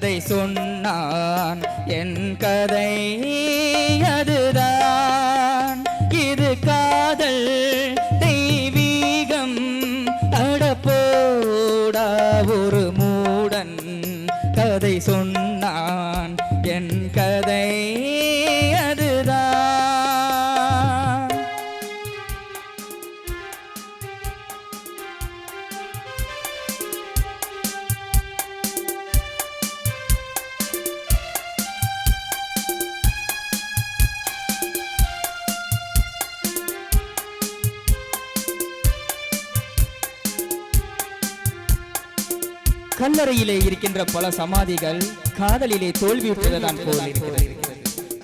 கதை சொன்னான். என் கதை இருக்கின்ற பல சமாதிகள் காதலிலே தோல்வியுற்றதுதான் போல் இருக்கிறது.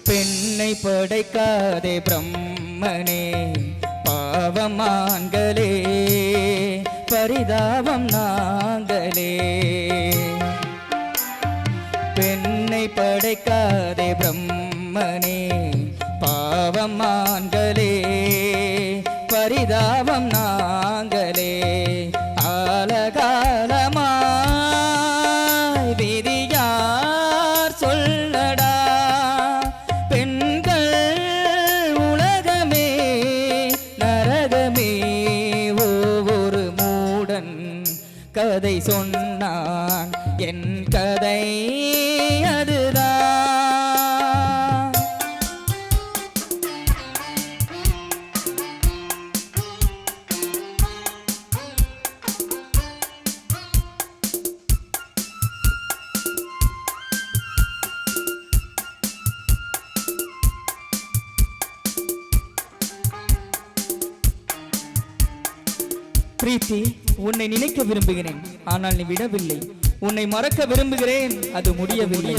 பெண்ணை படைக்காதே பிரம்மனே பாவமான்களே பரிதாபம் நான் என் கதை அதுதான் பிரீத்தி உன்னை நினைக்க விரும்புகிறேன். ஆனால் நீ விடவில்லை. உன்னை மறக்க விரும்புகிறேன். அது முடியவில்லை.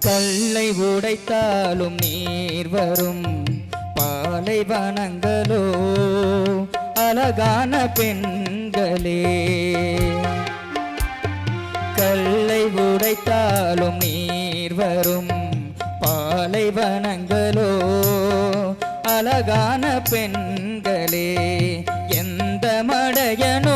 கல்லை உடைத்தாலும் நீர் வரும். பாலைவனங்களோ அழகான பெண்களே. கல்லை உடைத்தாலும் நீர் வரும். பாலைவனங்களோ அழகான பெண்களே. எந்த மடையனோ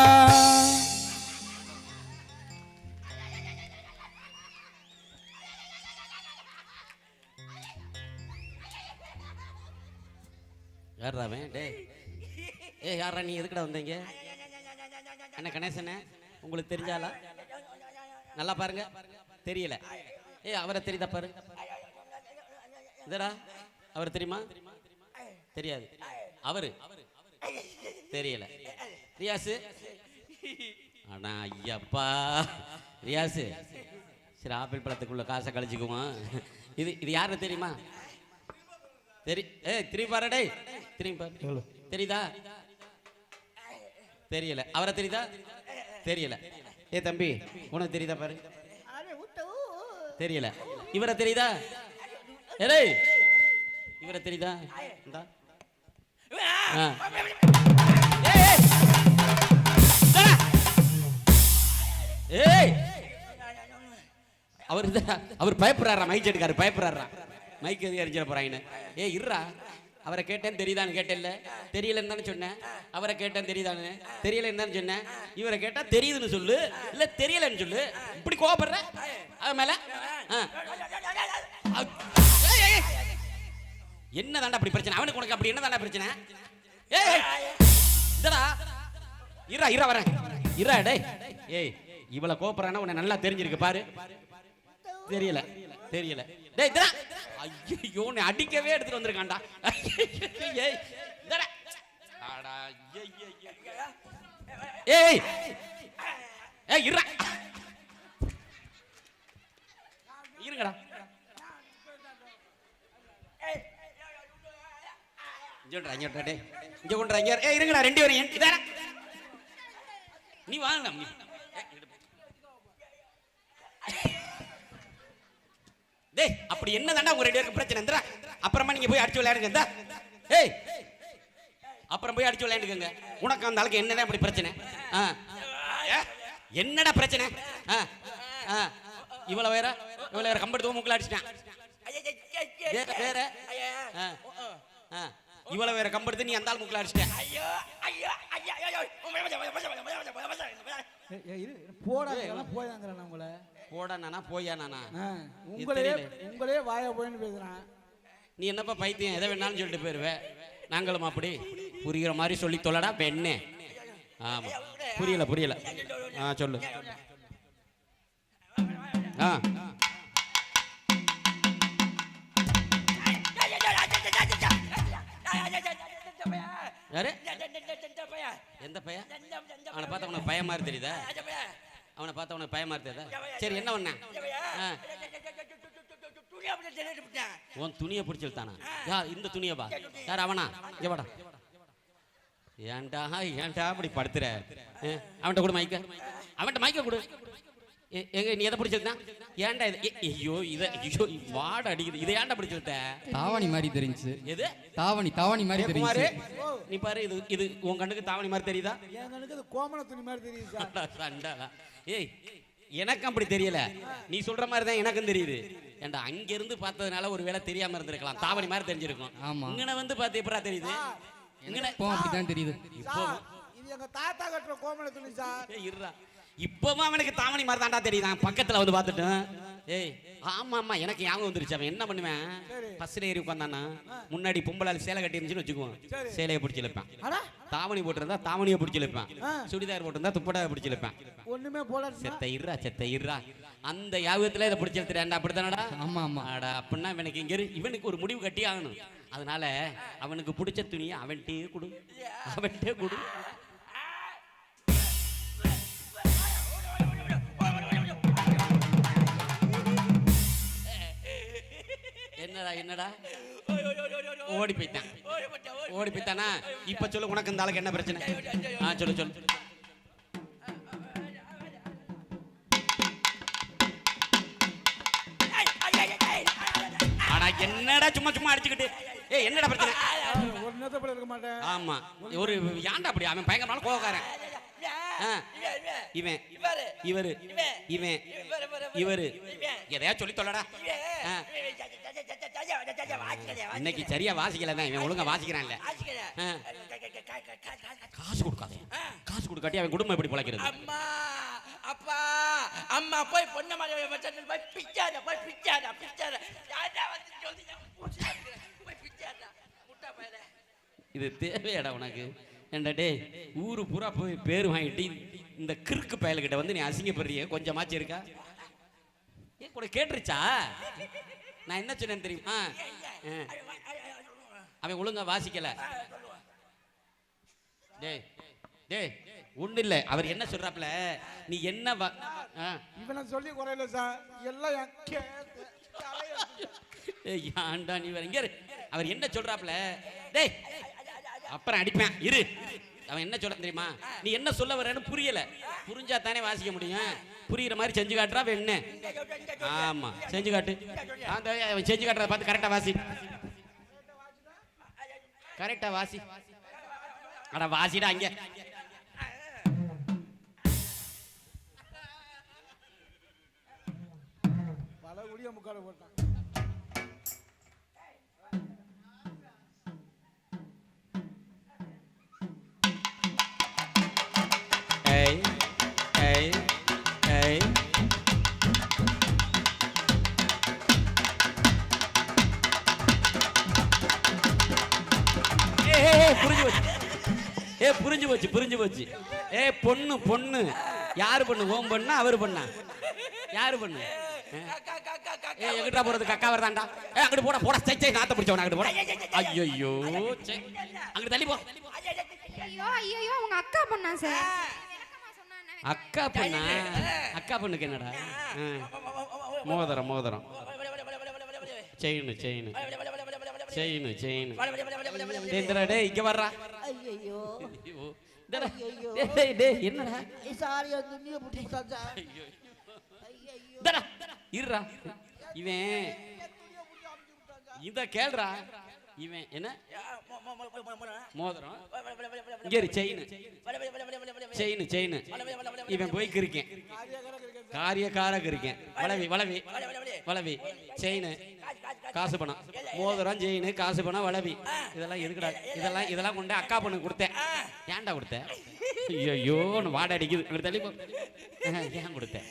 யாரா அவன் டேய். ஏய் யாரா நீ? எதுக்கடா வந்தீங்க? அண்ணா கணேசண்ணே உங்களுக்கு தெரிஞ்சாலா நல்லா பாருங்க. தெரியல. ஏய் அவரை தெரியுதா பாரு. இதடா அவர் தெரியுமா? தெரியாது. அவரு? தெரியல. ரியாசு? அண்ணா ஐயப்பா. ரியாசு? சரி ஆப்பிள் பழத்துக்குள்ள காசை கழிச்சுக்குவோம். இது இது யாருன்னு தெரியுமா? தெரி ஏய் திரும்பி பாரு டேய். திரும்பி பாரு. தெரியுதா? தெரியல. அவரை தெரியுதா? தெரியல. ஏ தம்பி உனக்கு தெரியுதா பாரு? தெரியல. இவரை தெரியுதா? ஏய் இவரை தெரியுதா? இந்தா. ஏய், அவர் இதா அவர் பயப்படுறாரா? மைக் எடுக்காரு. பயப்படுறாரா? மைக் எதுக்கு எரிஞ்சிட போறாங்கன்னு ஏ இருறா அவரை கேட்டேன் தெரியுதான்னு கேட்டேன்ல. தெரியலன்னு தானே சொன்னேன். அவரை கேட்டேன் தெரியுதான்னு? தெரியலன்னு தானே சொன்னேன். இவரை கேட்டா தெரியுதுன்னு சொல்லு. இல்ல தெரியலன்னு சொல்லு. இப்படி கோவப்படுற? அது மேல? ஆ. என்ன தாண்டா அப்படி பிரச்சனை? அவனுக்கு உனக்கு அப்படி என்ன தாண்டா பிரச்சனை? ஏய் இதடா இரா இரா வரேன். இரா டேய். ஏய் இவளை கோபப்படுறானா உன்னை நல்லா தெரிஞ்சிருக்கு பாரு. தெரியல. தெரியல. டேய் இதடா ஐயோ உன்னை அடிக்கவே எடுத்துட்டு வந்திருக்கான்டா. ஏய் இதடா ஆடா ஏய் ஏய் இருடா. இருங்கடா. இங்க கொண்டுடா, இங்க டேய். இங்க கொண்டுடா, இங்க இரு. ஏய் இருங்கடா ரெண்டு பேரும். என்- இதாடா. நீ. வாங்கடா நீ ஏய், இங்கிட்டு போ. டேய் அப்படி என்ன தாண்டா உங்க ரெண்டு பேருக்கு பிரச்சனை அப்புறமா நீங்க போய் அடிச்சு விளையாடுங்க ஏய் அப்புறம் போய் அடிச்சு விளையாண்டுக்கங்க உனக்கு அந்த ஆளுக்கு என்னடா இப்படி பிரச்சனை என்னடா பிரச்சனை ஆ ஆ இவ்வளவு வேற இவ்வளவு வேற கம்பெடுத்து மூக்கில் அடிச்சிட்டேன் வேற இவ்வளவு வேற கம்பெடுத்து நீ அந்த ஆள் மூக்கில் அடிச்சிட்டேன் ஏய், ஏய், போயாங்கிறேன் உங்களை போடா நானா போயா நானா உங்களே. உங்களே வாய போயின்னு பேசுறான். நீ என்னப்பா பைத்தியம் எதை வேணாலும் சொல்லிட்டு போயிருவேன் நாங்களும் அப்படி. புரிகிற மாதிரி சொல்லி தொல்லடா பெண்ணே. ஆமா. புரியல புரியல. ஆ சொல்லு. ஆ. யாரு? எந்த பையன்? அவனை பார்த்தா உனக்கு பையன் மாதிரி தெரியுதா? அவனை பார்த்தா உனக்கு பையன் மாதிரி தெரியுதா சரி என்ன பண்ண உன் துணியை பிடிச்சி இழுத்தானா யா இந்த துணியை பா யார் அவனா இங்க வாடா ஏன்டா ஏன்டா அப்படி படுத்துற அவன்கிட்ட கொடு மைக்க அவன்கிட்ட மைக்க கொடு எங்க நீ எதை பிடிச்சிருந்தான் ஏன்டா இது? ஐயோ இதை ஐயோ வாட அடிக்குது. இதை ஏன்டா பிடிச்சிருத்த தாவணி மாதிரி தெரிஞ்சு எது? தாவணி தாவணி மாதிரி தெரிஞ்சு நீ பாரு இது இது உன் கண்ணுக்கு தாவணி மாதிரி தெரியுதா? என் கணக்கு அது கோமண துணி மாதிரி தெரியுது சண்டாளா. ஏய் எனக்கு அப்படி தெரியல. நீ சொல்ற மாதிரி தான் எனக்கும் தெரியுது. ஏன்டா அங்க இருந்து பார்த்ததுனால ஒரு வேளை தெரியாம இருந்திருக்கலாம். தாவணி மாதிரி தெரிஞ்சிருக்கும். ஆமா. இங்கன வந்து பார்த்து எப்படா தெரியுது? இங்கன இப்போ அப்படிதான் தெரியுது. சார் இது எங்க தாத்தா கட்டுற கோமண துணி சார். ஏய், இருடா. இப்பவும் அவனுக்கு தாவணி மாதிரி தாண்டா தெரியுதான் பக்கத்துல வந்து பார்த்துட்டேன் ஏய் ஆமா ஆமா எனக்கு ஞாபகம் வந்துருச்சு. அவன் என்ன பண்ணுவேன். பஸ்ல ஏறி உட்காந்தானா முன்னாடி பொம்பளை சேலை கட்டி இருந்துச்சுன்னு வச்சுக்குவோம். சேலையை பிடிச்சி அடா. தாவணி போட்டிருந்தா தாவணியை பிடிச்சி இழுப்பேன். ஆ. சுடிதார் போட்டிருந்தா துப்படாவை பிடிச்சி இழுப்பேன். ஒண்ணுமே போல செத்த இருறா செத்த இருறா அந்த யாபகத்துல இதை பிடிச்சி எடுத்துறேன்டா அப்படித்தானடா? ஆமா ஆமா. ஆடா அப்படின்னா இவனுக்கு இங்க இவனுக்கு ஒரு முடிவு கட்டி ஆகணும் அதனால அவனுக்கு பிடிச்ச துணியை அவன்கிட்டே கொடு. அவன்கிட்டே கொடு. என்னடா என்னடா? ஓடி போயிட்டான். ஓடி போயிட்டானா? இப்ப சொல்லு உனக்கு இந்த ஆளுக்கு என்ன பிரச்சனை? ஆ சொல்லு சொல்லு. அடா என்னடா சும்மா சும்மா அடிச்சுக்கிட்டு? ஏய் என்னடா பிரச்சனை? ஒரு நேரத்தை இருக்க மாட்டேன். ஆமா. ஒரு ஏன்டா அப்படி? அவன் பயங்கரமான கோவக்காரன். இவன். இவரு. இவன். இவரு எதையா சொல்லி தொல்லடா. இன்னைக்கு சரியா வாசிக்கல தான் இவன் ஒழுங்கா வாசிக்கிறான்ல. காசு கொடுக்காத. காசு கொடுக்காட்டி அவன் குடும்பம் எப்படி பிழைக்கிறது? அம்மா அப்பா அம்மா போய் பொண்ணு மாதிரி போய் பிச்சாத போய் பிச்சாத பிச்சாத. வந்து சொல்லி போய் பிச்சாத முட்டா பையல இது தேவையாடா உனக்கு? ஏன்டா டேய் ஊரு பூரா போய் பேர் வாங்கிட்டு இந்த கிறுக்கு பயலுக்கிட்ட வந்து நீ அசிங்கப்படுறிய கொஞ்சமாச்சும் இருக்கா? ஏன் கூட கேட்டுருச்சா? நான் என்ன சொன்னேன்னு தெரியுமா. அவன் ஒழுங்கா வாசிக்கல. டேய் டேய் ஒண்ணு இல்ல. அவர் என்ன சொல்றாப்ல நீ என்ன. இவனை சொல்லி குறையில சார். எல்லாம் ஏன்டா நீ வேற? இங்க. அவர் என்ன சொல்றாப்ல டேய் அப்புறம் அடிப்பேன். இரு. அவன் என்ன சொல்ல தெரியுமா? நீ என்ன சொல்ல வரேன்னு புரியல. புரிஞ்சா தானே வாசிக்க முடியும். புரியுற மாதிரி செஞ்சு காட்டுறா என்ன? ஆமா செஞ்சு காட்டு. அந்த அவன் செஞ்சு காட்டுறத பார்த்து கரெக்டா வாசி. கரெக்டா வாசி. அட வாசிடா அங்க. பல குடிய முக்கால போட்டான். போச்சு புரிஞ்சு போச்சு. ஏ பொண்ணு பொண்ணு. யாரு பொண்ணு? ஓம் பொண்ணா அவர் பொண்ணா? யாரு பொண்ணு? ஏ எங்கிட்டா போறது கக்கா வரதாண்டா ஏ? அங்கிட்டு போடா போடா சை சை நாத்த பிடிச்சவன அங்கிட்டு போடா ஐயோ அங்கிட்டு தள்ளி போ ஐயோ ஐயோ உங்க அக்கா பொண்ணா சார் அக்கா பொண்ணா அக்கா பொண்ணுக்கு என்னடா. மோதிரம் மோதிரம் செயின் செயின் செயின் செயின் டேய் இங்க வர்றா ஐயோ ஐயோ. டேய், டேய், என்னடா? சாரி அந்த நீ புடிச்சா சார் ஐயோ, இருடா. இவன் இந்த கேள்றா இவன் என்ன மோதிரம் இங்கே செயின் செயின் செயின் இவன் போய்க்கு இருக்கேன் காரியக்காரக்கு கிருக்கேன் வளவி வளவி வளவி செயின் காசு பணம் மோதிரம் செயின் காசு பணம் வளவி இதெல்லாம் எதுக்குடா இதெல்லாம் இதெல்லாம் கொண்டு அக்கா பொண்ணு கொடுத்தேன் ஏன்டா கொடுத்தேன் ஐயோ வாடை அடிக்குது அங்கிட்டு தள்ளி போ ஏன் கொடுத்தேன்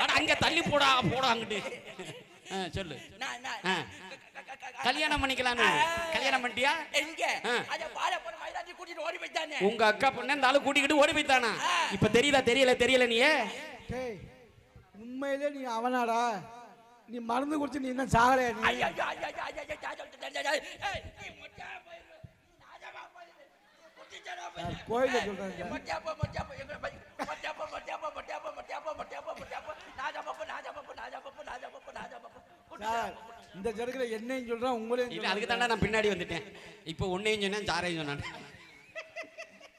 அட அங்கே தள்ளி போடா போடா அங்கிட்டு ஆ, சொல்லு ஆ. கல்யாணம் பண்ணிக்கலான்னு. கல்யாணம் பண்ணிட்டியா? எங்க. அத பால போற மைதானி கூட்டிட்டு ஓடி போயிட்டானே. உங்க அக்கா பொண்ணு இந்த ஆளு கூட்டிக்கிட்டு ஓடி போய்த்தானா இப்ப தெரியுதா தெரியல தெரியல நீ டேய் உண்மையிலே நீ அவனாடா. நீ மருந்து குடிச்சு நீ என்ன சாகலையா நீ? ஐயோ ஐயோ ஐயோ ஐயோ கோயில சொல்றேன் இந்த ஜருக்குல என்னையும் சொல்றேன் உங்களையும் இல்ல அதுக்கு தாண்டா நான் பின்னாடி வந்துட்டேன் இப்போ உன்னையும் சொன்னேன் சாரையும் சொன்னான்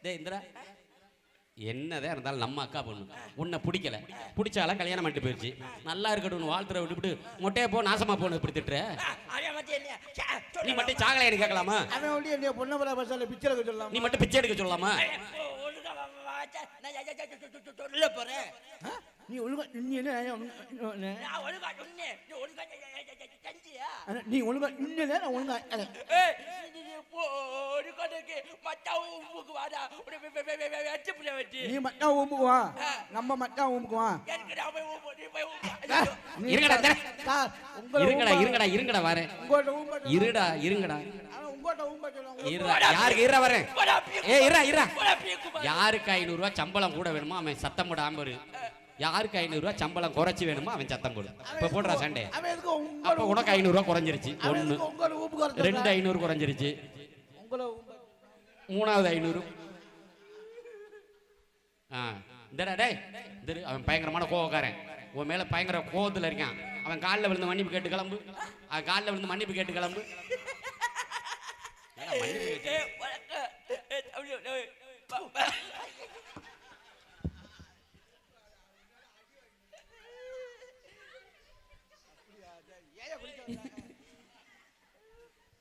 டேய் இந்திரா என்னதான் இருந்தாலும் நம்ம அக்கா பொண்ணு உன்னை பிடிக்கல பிடிச்சால கல்யாணம் பண்ணிட்டு போயிடுச்சு நல்லா இருக்கட்டும் வாழ்த்துற விட்டுவிட்டு மொட்டையை போ நாசமா போன இப்படி திட்டுற நீ மட்டும் கேட்கலாமா அவன் ஒட்டி என்னைய பொண்ணு பல பஸ்ஸில் பிச்சை சொல்லலாம் நீ மட்டும் பிச்சை எடுக்க சொல்லலாமா போறேன் நீ ஒழுங்கா நீ என்ன நான் ஒழுங்கா நீ ஒழுங்கா செஞ்சியா நீ ஒழுங்கா இன்னும் நான் ஒழுங்கா ஒரு வாடா வெச்சு புள்ள வெட்டி நீ நம்ம மச்சான் ஊம்புக்குவான் எனக்கு நான் போய் ஊம்பு, நீ போய் ஊம்பு. இருங்கடா, சார், இருங்கடா இருங்கடா இருங்கடா வரேன் இருடா இருங்கடா யாருக்கு இருடா வரேன் யாருக்கு ஐநூறு ரூபாய் சம்பளம் கூட வேணுமோ அவன் சத்தம் போடாம இரு யாருக்கு ஐநூறு ரூபாய் சம்பளம் குறைச்சு வேணுமோ அவன் சத்தம் போடு இப்ப போடுறா சண்டே அப்ப உனக்கு ஐநூறு ரூபாய் குறைஞ்சிருச்சு வரது ரெண்டு ஐநூறு குறைஞ்சிருச்சு மூணாவது ஐநூறு ஆ இந்தடா டேய் இந்த அவன் பயங்கரமான கோவக்காரன் உன் மேல பயங்கர கோவத்துல இருக்கான் அவன் காலில் விழுந்து மன்னிப்பு கேட்டு கிளம்பு அவன் காலில் விழுந்து மன்னிப்பு கேட்டு கிளம்பு மன்னிப்பு கேட்டு? ஏய், வணக்கம். ஏய், ஐயோ, ஏய், பா- பா.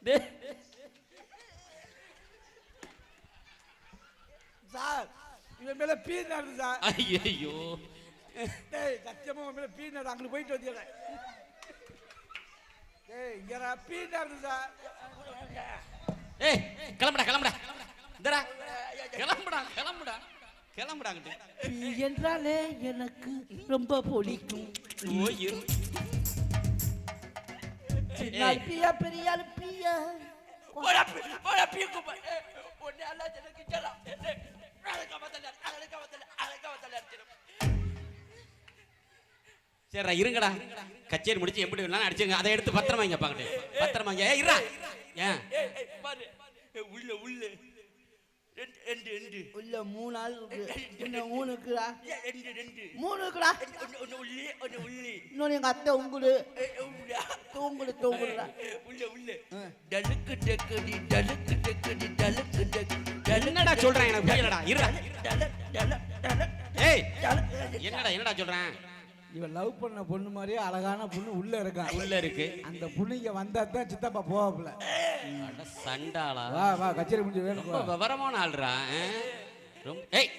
டேய், சார் இவன் மேல பீ நடந்து சார். ஐயையோ. டேய் சத்தியமா உன் மேல பீ நடந்து அங்க போயிட்டு வந்தீங்க டேய் இங்க பீ நடந்து சார். ஏய் கிளம்புடா கிளம்புடா. இந்தடா. கிளம்புடா கிளம்புடா. கிளம்புடாங்கிட்டு பீ என்றாலே எனக்கு ரொம்ப பிடிக்கும். ஓ இரு சின்னால் பியா பெரியால் பியா போடா, பீ- போடா, பீக்கு பா. ஏய், உன்னை எல்லாம் எனக்கு சரிடா இருங்கடா. கச்சேரி முடிச்சு எப்படி வேணாலும் அடிச்சுங்க. அதை எடுத்து பத்திரமா இங்க பாக்கட்டு. பத்திரமா ஏய் இருடா. ஏன்? உள்ள உள்ள. ரெண்டு ரெண்டு ரெண்டு. உள்ள மூணு ஆள் இருக்கு. மூணு இருக்குடா ஏய், ரெண்டு ரெண்டு. மூணு இருக்குடா ஒன்னு ஒன்னு உள்ளே ஒன்னு உள்ளே. இன்னொன்று எங்க அத்தை உள்ளா. தூங்குடு தூங்குடுடா. உள்ள உள்ள. டலுக்கு டக்குடி டலுக்கு டக்குடி டலுக்கு சொல்றேன் எனக்கு புரியலடா. இருடா. ஏய் என்னடா என்னடா சொல்றேன்? இவன் லவ் பண்ண பொண்ணு மாதிரியே அழகான பொண்ணு உள்ள இருக்கான். உள்ள இருக்கு. அந்த பொண்ணு இங்க வந்தா தான் சித்தப்பா போவாப்புல. அட சண்டாளா. வா வா கச்சேரி முடிஞ்சு வேணும் ரொம்ப விவரமான ஆள்றா? ரொம்ப ஏய்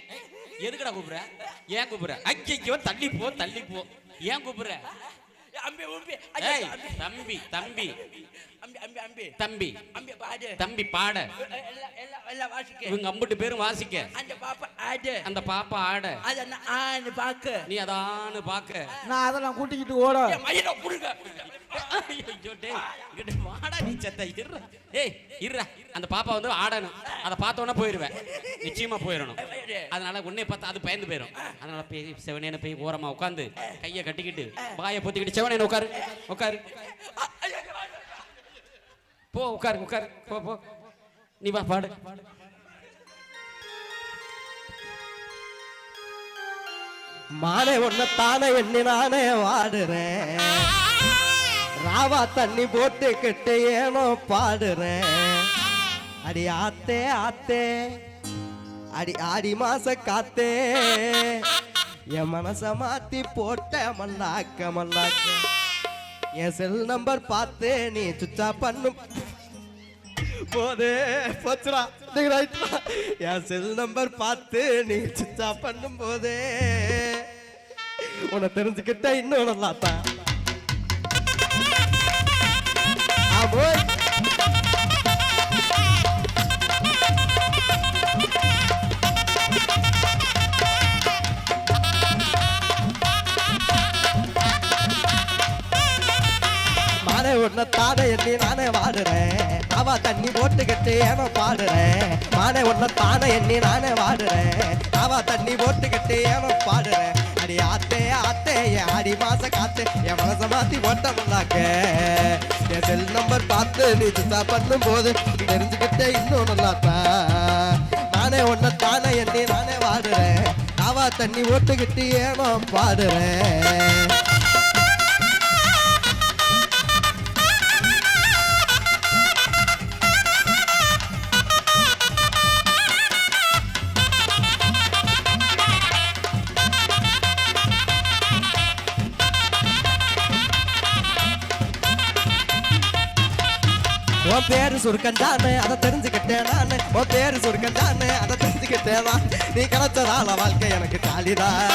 எதுக்குடா கூப்பிடுற? ஏன் கூப்பிடுற? ஐயோ தள்ளி போ தள்ளி போ. ஏன் கூப்பிடுற? அம்பி உம்பி ஏய் தம்பி தம்பி. தம்பி. தம்பி பாட. எல்லாம் எல்லாம் வாசிக்க. இவங்க அம்புட்டு பேரும் வாசிக்க. அந்த பாப்பா ஆடு. அந்த பாப்பா ஆட. அத பாக்க. நீ அதான்னு பாக்க. நான் அதெல்லாம் கூட்டிக்கிட்டு ஓட. மயிரை புடுங்க. ஐயோ டேய். இங்கிட்டு வாடா நீ செத்த. ஏய் இருடா. அந்த பாப்பா வந்து ஆடணும். அதை பார்த்தோன்னே போயிடுவேன் நிச்சயமா போயிடணும். அதனால உன்னை பார்த்தா அது பயந்து போயிடும் அதனால போய் செவனேன போய் ஓரமா உட்காந்து கையை கட்டிக்கிட்டு வாயை பொத்திக்கிட்டு செவனேன உட்காரு. உட்காரு. போ உட்காரு உட்காரு. போ போ. நீ வா பாடு. மாலை ஒண்ணு தானே எண்ணி நானே வாடுறேன். ராவா தண்ணி போட்டுக்கிட்டு ஏனோ பாடுறேன். அடி ஆத்தே ஆத்தே. அடி ஆடி மாச காத்தே. என் மனச மாத்தி போட்ட மல்லாக்க மல்லாக்க என் செல் நம்பர் பார்த்து நீ சுச்சா பண்ணும் போதே போச்சுடா. நீங்க ரைட்ரா என் செல் நம்பர் பார்த்து நீ சிச்சா பண்ணும் போதே. உன்னை தெரிஞ்சுக்கிட்ட இன்னும் நல்லாத்தான் ஆமோய் உன்னை தானே எண்ணி நானே வாடுறேன். அவ தண்ணி போட்டுக்கிட்டு ஏனோ பாடுறேன் மானே ஒன்ன தானே எண்ணி நானே வாடுறேன் அவ தண்ணி போட்டுக்கிட்டு ஏனோ பாடுறேன் அடி ஆத்தே ஆத்தே என் அடி மாச காத்து என் மனச மாத்தி ஓட்டமுன்னாக்க என் செல் நம்பர் பார்த்து நீ சுத்தா பண்ணும் போது தெரிஞ்சுக்கிட்டே இன்னும் நல்லாத்தா. நானே ஒன்ன தானே எண்ணி நானே வாடுறேன் அவ தண்ணி ஓட்டுக்கிட்டு ஏனோ பாடுறேன் பேரு சுருக்கம் தானே அதை தெரிஞ்சுக்கிட்டேன் நானு. ஓ பேரு சுருக்கம் தானே அதை தெரிஞ்சுக்கிட்டேன் நீ கிடைச்சதால வாழ்க்கை எனக்கு ஜாலிதான்.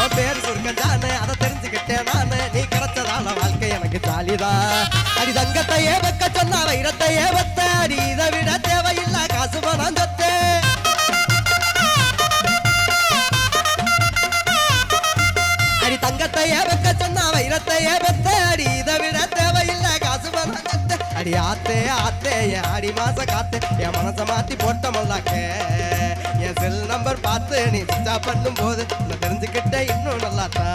ஓ பேரு சுருக்கம் தானே அதை தெரிஞ்சுக்கிட்டேன் நானு. நீ கிடைச்சதால வாழ்க்கை எனக்கு ஜாலிதான். அடி தங்கத்தையே வைக்க சொன்னா வைரத்தையே வைத்த அடி இதை அடி ஆத்தே ஆத்தே என் அடி மாச காத்து. என் மனச மாத்தி போட்ட மல்லாக்கே. என் செல் நம்பர் பார்த்து நீ சிச்சா பண்ணும் போது நான் தெரிஞ்சுக்கிட்ட இன்னும் நல்லாத்தா.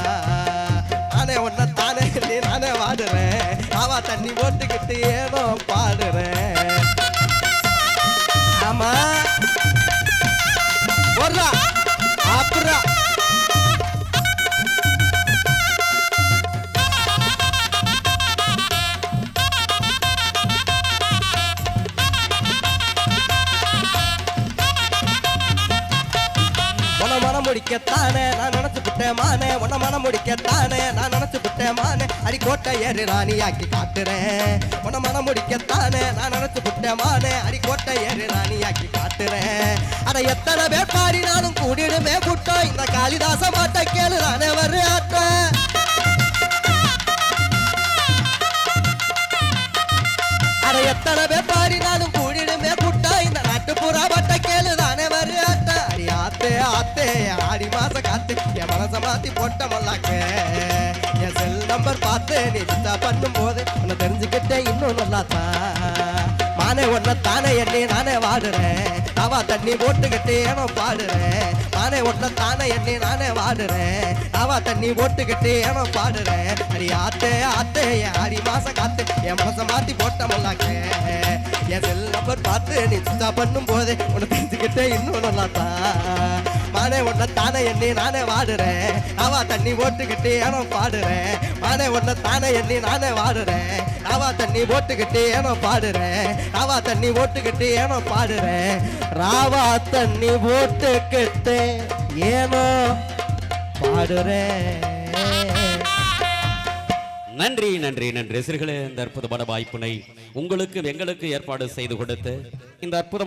நானே உன்னை தானே நீ நானே வாடுறேன். ஆவா தண்ணி போட்டுக்கிட்டு ஏனோ பாடுறேன். கோட்டையரு ராணியாக்கி காட்டுறேன் உன மனம் முடிக்கத்தானே நான் நினைச்சு புட்டமானே. அடி கோட்டையரு ராணியாக்கி காட்டுறேன் அட எத்தனை பேர் பாடினாலும் கூடிடுமே கூட்டம் இந்த காளிதாச மாட்ட கேளு நானே வரு ஆட்டேன் அட எத்தனை பேர் பாடினாலும் கூடிடுமே புட்டா இந்த நாட்டுப்புறா பட்ட கேளு தானே வரு ஆட்டம் அடி ஆத்தே ஆத்தே ஆடி மாச காத்து என் மனச மாத்தி போட்ட மல்லாக்க. நம்பர் பார்த்து நீ சுத்தா பண்ணும் போது உன்னை தெரிஞ்சுக்கிட்டேன் இன்னும் நல்லாத்தா? மானே ஒன்ன தானே எண்ணி நானே வாடுறேன். அவா தண்ணி போட்டுக்கிட்டு ஏனோ பாடுறேன். மானே ஒன்ன தானே எண்ணி நானே வாடுறேன். அவா தண்ணி போட்டுக்கிட்டு ஏனோ பாடுறேன். அடி ஆத்தே ஆத்தே என் ஆடி மாசம் காத்து என் மனச மாத்தி போட்டமல்லாக்கே என் செல் நம்பர் பார்த்து நீ சுத்தா பண்ணும் போது உன்னை தெரிஞ்சுக்கிட்டே இன்னும் நல்லாத்தா? மானே ஒன்ன தானே எண்ணி நானே வாடுறேன். அவா தண்ணி ஓட்டுக்கிட்டு ஏனோ பாடுறேன். மானே ஒன்ன தானே எண்ணி நானே வாடுறேன். அவா தண்ணி ஓட்டுக்கிட்டு ஏனோ பாடுறேன். அவா தண்ணி ஓட்டுக்கிட்டு ஏனோ பாடுறேன். ராவா தண்ணி ஓட்டுக்கிட்டு ஏனோ பாடுறேன். நன்றி நன்றி நன்றி. சிறுகளே இந்த அற்புதமான வாய்ப்பினை உங்களுக்கு எங்களுக்கு ஏற்பாடு செய்து கொடுத்து இந்த அற்புதமான